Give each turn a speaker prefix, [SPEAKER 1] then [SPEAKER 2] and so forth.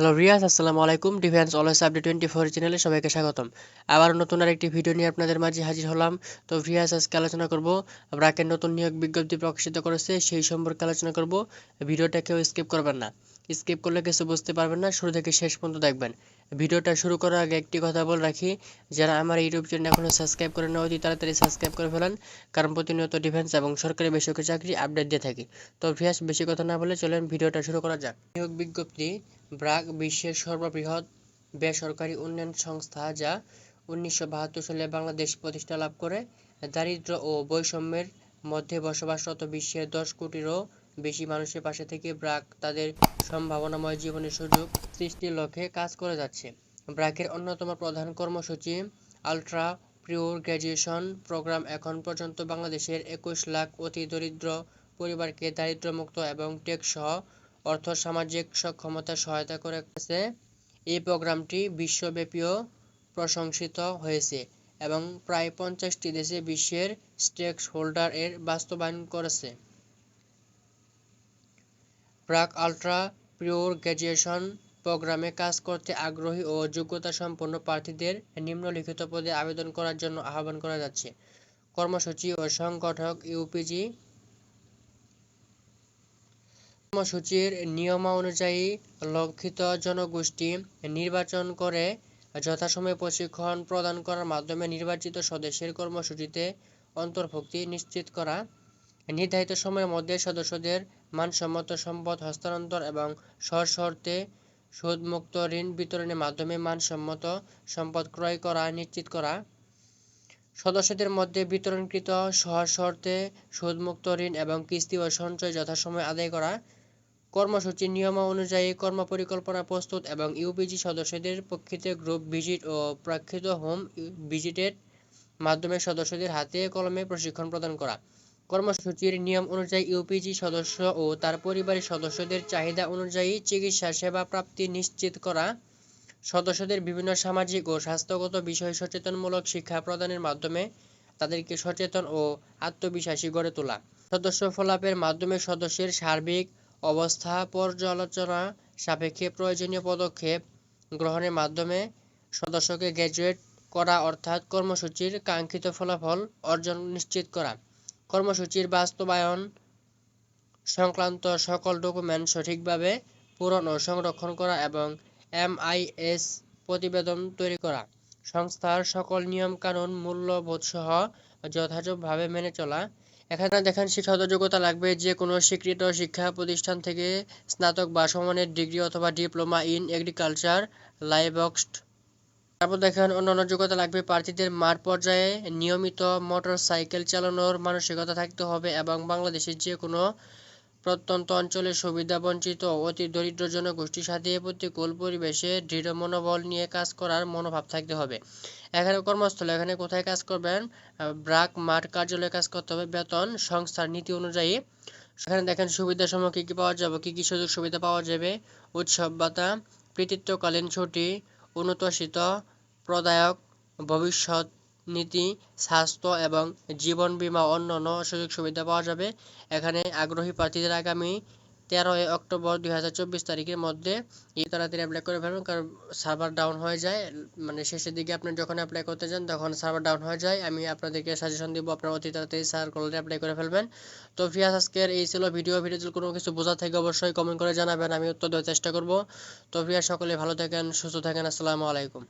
[SPEAKER 1] Hello Riaz আসসালামু আলাইকুম। Defence always update twenty four চ্যানেলে সবাইকে স্বাগতম। আবার নতুন আর একটি ভিডিও নিয়ে আপনাদের মাঝে হাজির হলাম। তো রিয়াজ আজকে আলোচনা করব ব্রাকের নতুন নিয়োগ বিজ্ঞপ্তি প্রকাশিত করেছে, সেই সম্পর্কে আলোচনা করব। ভিডিওটা কেউ স্কিপ করবেন না। স্কিপ করলে কিছু বুঝতে পারবেন না, শুরু থেকে শেষ পর্যন্ত দেখবেন। ভিডিওটা শুরু করার আগে একটি কথা বলে রাখি, যারা আমার ইউটিউব চ্যানেল এখনও সাবস্ক্রাইব করে না, অতি তাড়াতাড়ি সাবস্ক্রাইব করে ফেলেন, কারণ প্রতিনিয়ত ডিফেন্স এবং সরকারি বেসরকারি চাকরি আপডেট দিয়ে থাকি। তো ভিয়াস বেশি কথা না বলে চলেন ভিডিওটা শুরু করা যাক। নিয়োগ বিজ্ঞপ্তি ব্রাক বিশ্বের সর্ববৃহৎ বেসরকারি উন্নয়ন সংস্থা যা উনিশশো বাহাত্তর সালে বাংলাদেশ প্রতিষ্ঠা লাভ করে। দারিদ্র ও বৈষম্যের মধ্যে বসবাসরত বিশ্বের দশ কোটিরও বেশি মানুষের পাশে থেকে ব্রাক তাদের সম্ভাবনাময় জীবনের সুযোগ সৃষ্টির লক্ষ্যে কাজ করে যাচ্ছে। ব্রাকের অন্যতম প্রধান কর্মসূচি, আলট্রা পিওর গ্র্যাজুয়েশন প্রোগ্রাম এখন পর্যন্ত বাংলাদেশের একুশ লাখ অতি দরিদ্র পরিবারকে দারিদ্র্যমুক্ত এবং টেকসহ অর্থ সামাজিক সক্ষমতা সহায়তা করেছে এই প্রোগ্রামটি বিশ্বব্যাপীও প্রশংসিত হয়েছে এবং প্রায় পঞ্চাশটি দেশে বিশ্বের স্টেক হোল্ডার এর বাস্তবায়ন করেছে। প্রাক আলট্রা পিওর গ্র্যাজুয়েশন প্রোগ্রামে কাজ করতে আগ্রহী ও যোগ্যতা সম্পন্ন প্রার্থীদের নিম্নলিখিত পদে আবেদন করার জন্য আহ্বান করা যাচ্ছে। কর্মসূচি ও সংগঠক ইউপিজি কর্মসূচির নিয়মানুযায়ী লক্ষিত জনগোষ্ঠী নির্বাচন করে যথাসময়ে প্রশিক্ষণ প্রদান করার মাধ্যমে নির্বাচিত সদস্যের কর্মসূচিতে অন্তর্ভুক্তি নিশ্চিত করা। নির্ধারিত সময়ের মধ্যে সদস্যদের মানসম্মত সম্পদ হস্তান্তর এবং সশর্তে সুদমুক্ত ঋণ বিতরণের মাধ্যমে মানসম্মত সম্পদ ক্রয় করা নিশ্চিত করা। সদস্যদের মধ্যে বিতরণকৃত সশর্তে সুদমুক্ত ঋণ এবং কিস্তি ও সঞ্চয় যথাসময়ে আদায় করা কর্মসূচির নিয়মানুযায়ী কর্মপরিকল্পনা প্রস্তুত এবং ইউপিজি সদস্যদের পক্ষিতে গ্রুপ ভিজিট ও প্রেক্ষিত হোম ভিজিটের মাধ্যমে সদস্যদের হাতে কলমে প্রশিক্ষণ প্রদান করা। কর্মসূচির নিয়ম অনুযায়ী ইউপিজি সদস্য ও তার পরিবারের সদস্যদের চাহিদা অনুযায়ী চিকিৎসা সেবা প্রাপ্তি নিশ্চিত করা, সদস্যদের বিভিন্ন সামাজিক ও স্বাস্থ্যগত বিষয়ে সচেতনমূলক শিক্ষা প্রদানের মাধ্যমে তাদেরকে সচেতন ও আত্মবিশ্বাসী গড়ে তোলা, সদস্য ফলাপের মাধ্যমে সদস্যের সার্বিক অবস্থা পর্যালোচনা সাপেক্ষে প্রয়োজনীয় পদক্ষেপ গ্রহণের মাধ্যমে সদস্যকে গ্র্যাজুয়েট করা অর্থাৎ কর্মসূচির কাঙ্ক্ষিত ফলাফল অর্জন নিশ্চিত করা। কর্মসূচির বাস্তবায়ন সংক্রান্ত সকল ডকুমেন্ট সঠিকভাবে পূরণ ও সংরক্ষণ করা এবং এমআইএস প্রতিবেদন তৈরি করা। সংস্থার সকল নিয়মকানুন, মূল্যবোধসহ যথাযথভাবে মেনে চলা। এখানে দেখেন, শিক্ষাগত যোগ্যতা লাগবে যে কোনো স্বীকৃত শিক্ষা প্রতিষ্ঠান থেকে স্নাতক বা সমানের ডিগ্রি অথবা ডিপ্লোমা ইন এগ্রিকালচার লাইভস্ট তারপর দেখেন অন্যান্য যোগ্যতা লাগবে প্রার্থীদের মাঠ পর্যায়ে নিয়মিত মোটর সাইকেল চালানোর মানসিকতা থাকতে হবে এবং বাংলাদেশের যে কোনো প্রত্যন্ত অঞ্চলের সুবিধা বঞ্চিত অতি দরিদ্র জনগোষ্ঠীর সাথে প্রতিকূল পরিবেশে দৃঢ় মনোবল নিয়ে কাজ করার মনোভাব থাকতে হবে। এখানে কর্মস্থল এখানে কোথায় কাজ করবেন? ব্রাক মাঠ কার্যালয়ে কাজ করতে হবে। বেতন সংস্থার নীতি অনুযায়ী সেখানে দেখেন সুবিধাসমূহ কী কী পাওয়া যাবে? কী কী সুযোগ সুবিধা পাওয়া যাবে? উৎসব ভাতা কৃতিত্বকালীন ছুটি অনুতোষিত, প্রদায়ক, ভবিষ্যৎ নীতি, স্বাস্থ্য এবং জীবন বীমা অন্যান্য সুযোগ সুবিধা পাওয়া যাবে। এখানে আগ্রহী প্রার্থীদের আগামী তেরোই অক্টোবর দুই হাজার চব্বিশ তারিখের মধ্যে এই তাড়াতাড়ি অ্যাপ্লাই করে ফেলবেন কারণ সার্ভার ডাউন হয়ে যায়। মানে শেষের দিকে আপনি যখন অ্যাপ্লাই করতে যান, তখন সার্ভার ডাউন হয়ে যায়। আমি আপনাদেরকে সাজেশন দিব, আপনার অতি তাড়াতাড়ি সার্কুলারে অ্যাপ্লাই করে ফেলবেন। তো ফিয়াস আজকের এই ছিল ভিডিও ভিডিও কোনো কিছু বোঝা থাকে অবশ্যই কমেন্ট করে জানাবেন, আমি উত্তর দেওয়ার চেষ্টা করব। তো ফিয়াস সকলে ভালো থাকেন, সুস্থ থাকেন, আসসালামু আলাইকুম।